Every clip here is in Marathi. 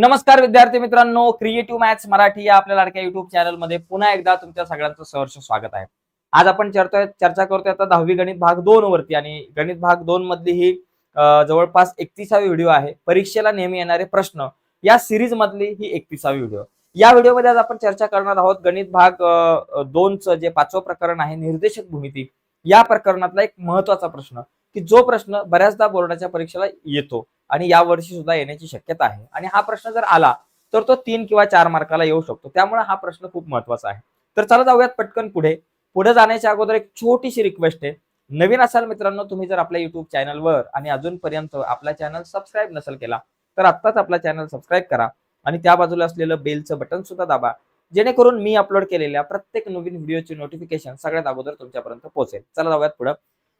नमस्कार विद्यार्थी मित्रांनो क्रिएटिव्ह मॅथ्स मराठी या आपल्या लाडक्या युट्यूब चॅनलमध्ये पुन्हा एकदा तुमच्या सगळ्यांचं सहर्ष स्वागत आहे. आज आपण चर्चा चर्चा करतोय आता दहावी गणित भाग दोन वरती आणि गणित भाग दोन मधली ही जवळपास एकतीसावी व्हिडिओ आहे. परीक्षेला नेहमी येणारे प्रश्न या सिरीज मधली ही एकतीसावी व्हिडिओ या व्हिडिओमध्ये आज आपण चर्चा करणार आहोत गणित भाग दोनचं जे पाचवं प्रकरण आहे निर्देशक भूमिती. या प्रकरणातला एक महत्त्वाचा प्रश्न की जो प्रश्न बऱ्याचदा बोर्डाच्या परीक्षेला येतो. आणि या वर्षी सुद्धा येण्याची शक्यता आहे. आणि हा प्रश्न जर आला तर तो तीन किंवा चार मार्काला येऊ शकतो. त्यामुळे हा प्रश्न खूप महत्त्वाचा आहे. तर चला जाऊयात पटकन पुढे. पुढे जाण्याच्या अगोदर एक छोटीशी रिक्वेस्ट आहे. नवीन असाल मित्रांनो तुम्ही जर आपल्या युट्यूब चॅनलवर आणि अजूनपर्यंत आपला चॅनल सबस्क्राईब नसेल केला तर आत्ताच आपला चॅनल सबस्क्राईब करा आणि त्या बाजूला असलेलं बेलचं बटन सुद्धा दाबा. जेणेकरून मी अपलोड केलेल्या प्रत्येक नवीन व्हिडिओची नोटिफिकेशन सगळ्यात अगोदर तुमच्यापर्यंत पोहोचेल. चला जाऊयात पुढं.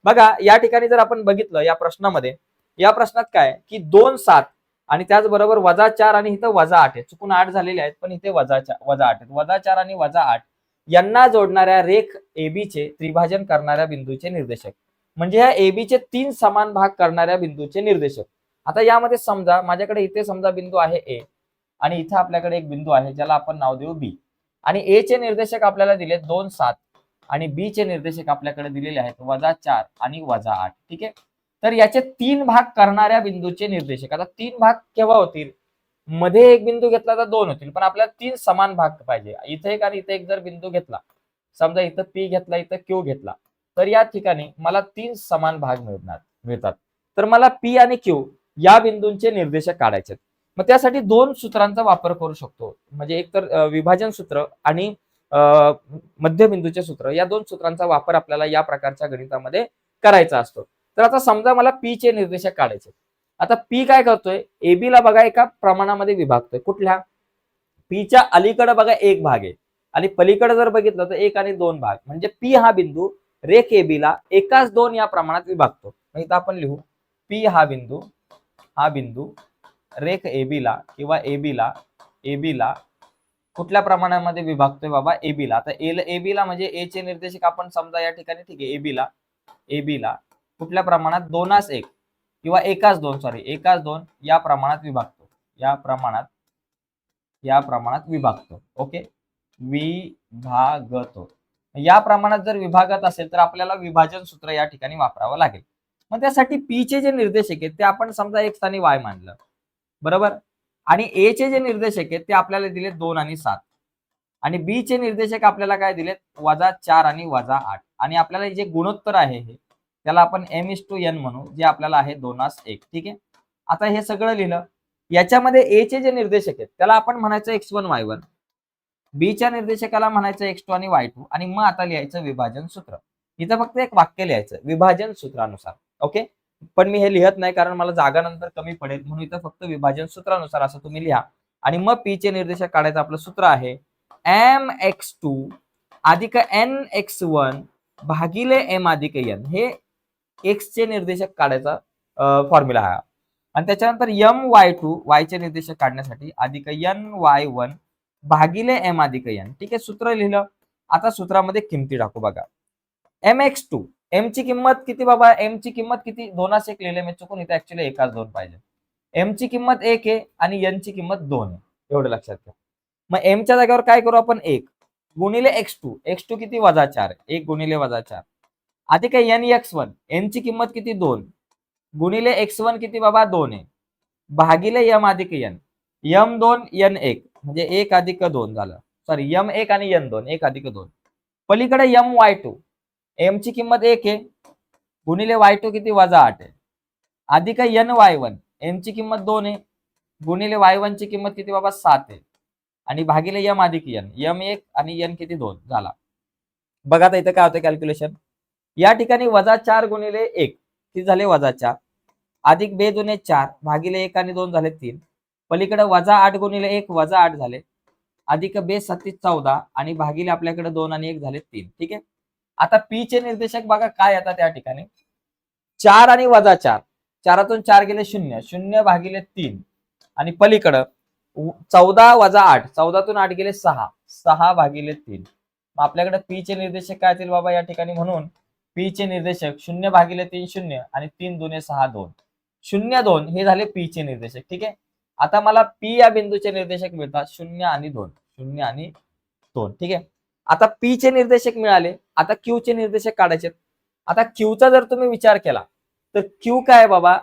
बघा या ठिकाणी जर आपण बघितलं या प्रश्नामध्ये या प्रश्नात काय? की दोन सात आणि त्याचबरोबर वजा चार आणि इथं वजा आठ आहे चुकून आठ झालेले आहेत पण इथे वजा चार वजा आठ आहेत. वजा चार आणि वजा आठ यांना जोडणाऱ्या रेख एबीचे त्रिभाजन करणाऱ्या बिंदूचे निर्देशक. म्हणजे ह्या एबीचे तीन समान भाग करणाऱ्या बिंदूचे निर्देशक. आता यामध्ये समजा माझ्याकडे इथे समजा बिंदू आहे ए आणि इथे आपल्याकडे एक बिंदू आहे ज्याला आपण नाव देऊ बी. आणि ए चे निर्देशक आपल्याला दिले दोन सात आणि बी चे निर्देशक आपल्याकडे दिलेले आहेत वजा चार आणि वजा आठ. ठीक आहे? तर याचे तीन भाग करणाऱ्या बिंदूचे निर्देशक. आता तीन भाग केव्हा होतील? मध्ये एक बिंदू घेतला तर दोन होतील पण आपल्याला तीन समान भाग पाहिजे. इथे एक आणि इथे एक जर बिंदू घेतला समजा इथं पी घेतला इथं क्यू घेतला तर या ठिकाणी मला तीन समान भाग मिळणार मिळतात. तर मला पी आणि क्यू या बिंदूंचे निर्देशक काढायचे मग त्यासाठी दोन सूत्रांचा वापर करू शकतो. म्हणजे एक तर विभाजन सूत्र आणि मध्यबिंदूचे सूत्र या दोन सूत्रांचा वापर आपल्याला या प्रकारच्या गणितामध्ये करायचा असतो. तर आता समजा मला पी चे निर्देशक काढायचे. आता पी काय करतोय? AB ला बघा एका प्रमाणामध्ये विभागतोय. कुठल्या? पीच्या अलीकडे बघा एक भाग आहे. आणि पलीकडे जर बघितलं तर एक आणि दोन भाग. म्हणजे पी हा बिंदू रेख AB ला एकाच दोन या प्रमाणात विभागतो. नाही तर आपण लिहू. पी हा बिंदू हा बिंदू रेख AB ला किंवा AB ला AB ला कुठल्या प्रमाणामध्ये विभागतोय बाबा? AB ला. आता ए AB ला म्हणजे ए चे निर्देशक आपण समजा या ठिकाणी ठीक आहे AB ला AB ला कुठल्या प्रमाणात? दोनास एक. किंवा एकाच दोन सॉरी एकाच दोन या प्रमाणात विभागतो. या प्रमाणात या प्रमाणात विभागतो. ओके विभागतो. या प्रमाणात जर विभागत असेल तर आपल्याला विभाजन सूत्र या ठिकाणी वापरावं लागेल. मग त्यासाठी पी चे जे निर्देशक आहेत ते आपण समजा एक स्थानी वाय मानलं. बरोबर? आणि ए चे जे निर्देशक आहेत ते आपल्याला दिले दोन आणि सात. आणि बी चे निर्देशक आपल्याला काय दिलेत? वजा चार आणि वजा आठ. आणि आपल्याला जे गुणोत्तर आहे हे त्याला आपण एम इस टू एन म्हणू जे आपल्याला आहे दोनास एक. ठीक आहे? आता हे सगळं लिहिलं याच्यामध्ये ए चे जे निर्देशक आहेत त्याला आपण म्हणायचं x one y one B च्या निर्देशकाला म्हणायचं एक्स टू आणि वाय टू आणि मग आता लिहायचं विभाजन सूत्र. इथं फक्त एक वाक्य लिहायचं विभाजन सूत्रानुसार. ओके? पण मी हे लिहत नाही कारण मला जागा नंतर कमी पडेल म्हणून इथं फक्त विभाजन सूत्रानुसार असं तुम्ही लिहा. आणि मग पी चे निर्देशक काढायचं आपलं सूत्र आहे एम एक्स टू अधिक एन एक्स वन भागिले एम अधिक एन हे एक्स चे निर्देशक काढायचा फॉर्म्युला हा. आणि त्याच्यानंतर एम वाय टू वाय चे निर्देशक काढण्यासाठी अधिक एन वाय वन भागिले एम अधिक एन ठीक आहे सूत्र लिहिलं. आता सूत्रामध्ये किमती टाकू बघा. एम एक्स टू एम ची किंमत किती बाबा? एम ची किंमत किती? दोनास एक लिहिले मी चुकून इथे ऍक्च्युली एकाच दोन पाहिजे. एम ची किंमत एक आहे आणि एन ची किंमत दोन आहे. एवढं लक्षात घ्या मग एम च्या जागेवर काय करू आपण? एक. गुणिले एक्स टू एक्स टू किती वजा चार? एक गुणिले वजा चार. अधिक एन एक्स वन? एन ची किंमत किती? दोन. गुणिले एक्स वन किती बाबा? दोन आहे. भागिले यम अधिक एन यम दोन एन एक. म्हणजे एक अधिक दोन झालं. सॉरी यम एक आणि यन दोन. एक अधिक दोन. पलीकडे यम वाय टू एम ची किंमत एक आहे. गुणिले वाय टू किती? वजा आठ आहे. अधिक एन वाय वन एम ची किंमत दोन आहे. गुणिले वाय वन ची किंमत किती बाबा? सात आहे. आणि भागिले यम अधिक एन यम एक आणि यन किती? दोन. झाला. बघा आता इथं काय होतं कॅल्क्युलेशन या ठिकाणी वजा चार गुणिले एक. ती झाले? वजा चार. अधिक बे जुने चार भागिले एक आणि दोन झाले तीन. पलीकडे वजा आठ गुणिले एक वजा आठ झाले. अधिक बे सत्तीस चौदा आणि भागिले आपल्याकडे दोन आणि एक झाले तीन. ठीक आहे? आता पी चे निर्देशक बघा काय येतात त्या ठिकाणी. चार आणि वजा चार. चारातून चार गेले शून्य. शून्य भागिले तीन. आणि पलीकडं चौदा वजा आठ. चौदातून आठ गेले सहा. सहा भागिले तीन. मग आपल्याकडे पी चे निर्देशक काय येतील बाबा या ठिकाणी म्हणून? पी चे निर्देशक शून्य भागिले तीन शून्य आणि तीन दोन्ही सहा दोन. शून्य दोन हे झाले पी चे निर्देशक ठीक आहे? आता मला पी या बिंदूचे निर्देशक मिळतात शून्य आणि दोन. शून्य आणि दोन ठीक आहे? आता पी चे निर्देशक मिळाले आता क्यू चे निर्देशक काढायचे. आता क्यूचा जर तुम्ही विचार केला तर क्यू काय बाबा?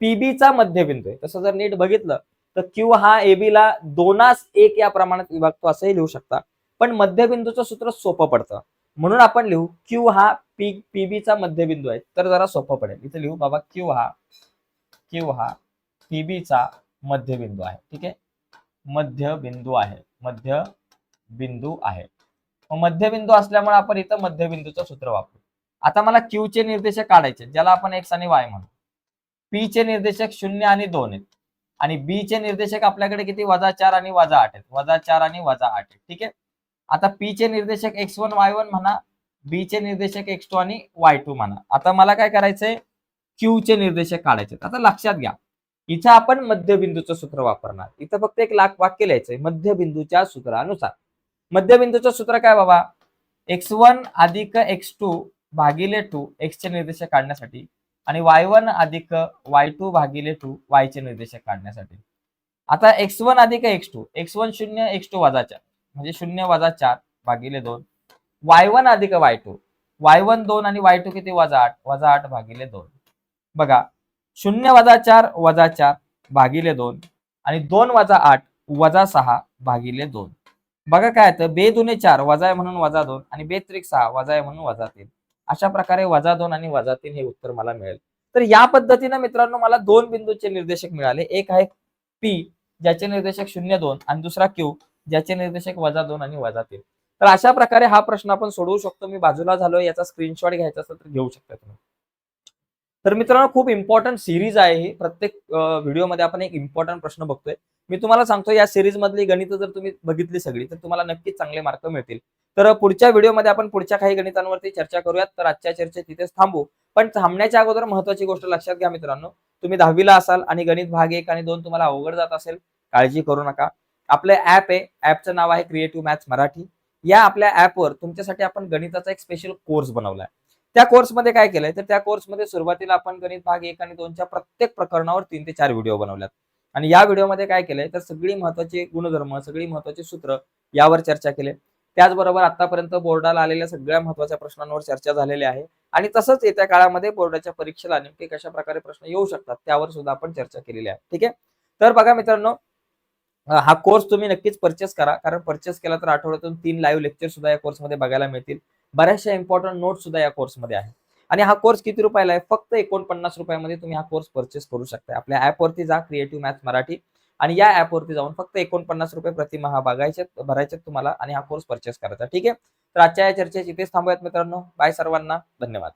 पीबीचा चा मध्यबिंदू आहे. तसं जर नीट बघितलं तर क्यू हा एबी ला दोनास एक या प्रमाणात विभागतो असंही लिहू शकता. पण मध्यबिंदूचं सूत्र सोपं पडतं. म्हणून आपण लिहू क्यू हा पी पीबीचा चा मध्यबिंदू आहे. तर जरा सोपं पडेल. इथे लिहू बाबा क्यू हा क्यू हा पीबीचा मध्यबिंदू आहे. ठीक आहे? मध्यबिंदू आहे. मध्य बिंदू आहे. मग मध्यबिंदू असल्यामुळे आपण इथं मध्यबिंदूचं सूत्र वापरू. आता मला क्यू चे निर्देशक काढायचे ज्याला आपण एक्स आणि वाय म्हणू. पी चे निर्देशक शून्य आणि दोन आहेत. आणि बी चे निर्देशक आपल्याकडे किती? वजा चार आणि वजा आठ आहेत. वजा चार आणि वजा आठ आहेत. ठीक आहे? आता पी चे निर्देशक एक्स वन वाय वन म्हणा बी चे निर्देशक एक्स टू आणि वाय टू म्हणा. आता मला काय करायचंय? क्यू चे निर्देशक काढायचे आता लक्षात घ्या. इथं आपण मध्यबिंदूचं सूत्र वापरणार. इथं फक्त एक लाख वाक्य लिहायचंय. मध्यबिंदूच्या सूत्रानुसार. मध्यबिंदूचं सूत्र काय बाबा? एक्स वन अधिक एक्स टू भागिले टू एक्स चे निर्देशक काढण्यासाठी आणि वाय वन अधिक वाय टू भागिले टू वाय चे निर्देशक काढण्यासाठी. आता एक्स वन अधिक एक्स टू एक्स वन शून्य एक्स टू वजाच्या म्हणजे शून्य वजा चार भागिले दोन. वाय वन अधिक वाय टू. वाय वन दोन आणि वाय टू किती वजा आठ? वजा आठ भागिले दोन. बघा शून्य वजा चार वजा चार भागिले दोन आणि दोन वजा आठ वजा सहा भागिले दोन. बघा काय तर बे दुने चार वजा आहे म्हणून वजा दोन आणि बे त्रिक सहा वजा आहे म्हणून वजा तीन. अशा प्रकारे वजा दोन आणि वजा तीन हे उत्तर मला मिळेल. तर या पद्धतीनं मित्रांनो मला दोन बिंदूचे निर्देशक मिळाले. एक आहे पी ज्याचे निर्देशक शून्य दोन आणि दुसरा क्यू ज्याचे निर्देशक वजा दोन आणि वजा तीन. तर अशा प्रकारे हा प्रश्न आपण सोडवू शकतो. मी बाजूला झालो याचा स्क्रीनशॉट घ्यायचा असेल तर घेऊ शकता तुम्ही. तर मित्रांनो खूप इम्पॉर्टंट सिरीज आहे ही. प्रत्येक व्हिडिओमध्ये आपण एक इम्पॉर्टंट प्रश्न बघतोय. मी तुम्हाला सांगतो या सिरीज मधली गणित जर तुम्ही बघितली सगळी तर तुम्हाला नक्कीच चांगले मार्क मिळतील. तर पुढच्या व्हिडिओमध्ये आपण पुढच्या काही गणितांवरती चर्चा करूयात. तर आजच्या चर्चेत तिथेच थांबू. पण थांबण्याच्या अगोदर महत्वाची गोष्ट लक्षात घ्या मित्रांनो. तुम्ही दहावीला असाल आणि गणित भाग एक आणि दोन तुम्हाला अवघड जात असेल काळजी करू नका. आपलं ऍप आहे. ऍपचं नाव आहे क्रिएटिव्ह मॅथ्स मराठी. या आपल्या ऍपवर तुमच्यासाठी आपण गणिताचा एक स्पेशल कोर्स बनवलाय. त्या कोर्समध्ये काय केलंय? तर त्या कोर्समध्ये सुरुवातीला आपण गणित भाग एक आणि दोनच्या प्रत्येक प्रकरणावर तीन ते चार व्हिडिओ बनवल्यात. आणि या व्हिडिओमध्ये काय केलंय? तर सगळी महत्वाची गुणधर्म सगळी महत्वाची सूत्र यावर चर्चा केली. त्याचबरोबर आतापर्यंत बोर्डाला आलेल्या सगळ्या महत्त्वाच्या प्रश्नांवर चर्चा झालेली आहे. आणि तसंच येत्या काळामध्ये बोर्डाच्या परीक्षेला नेमके कशा प्रकारे प्रश्न येऊ शकतात त्यावर सुद्धा आपण चर्चा केलेली आहे. ठीक आहे? तर बघा मित्रांनो हा कोर्स तुम्ही नक्कीच परचेस करा. कारण परचेस केला तर आठवड्यातून तीन लाईव्ह लेक्चर सुद्धा या कोर्समध्ये बघायला मिळतील. बऱ्याचशा इम्पॉर्टंट नोट सुद्धा या कोर्समध्ये आहे आणि हा कोर्स किती रुपयाला आहे? फक्त एकोणपन्नास रुपयामध्ये तुम्ही हा कोर्स परचेस करू शकता. आपल्या ऍपवरती जा क्रिएटिव्ह मॅथ्स मराठी. आणि या ऍपवरती जाऊन फक्त एकोणपन्नास रुपये प्रतिमाहा बघायचे भरायचे तुम्हाला आणि हा कोर्स परचेस करायचा. ठीक आहे? तर आजच्या या चर्चेत इथेच थांबूयात मित्रांनो. बाय सर्वांना. धन्यवाद.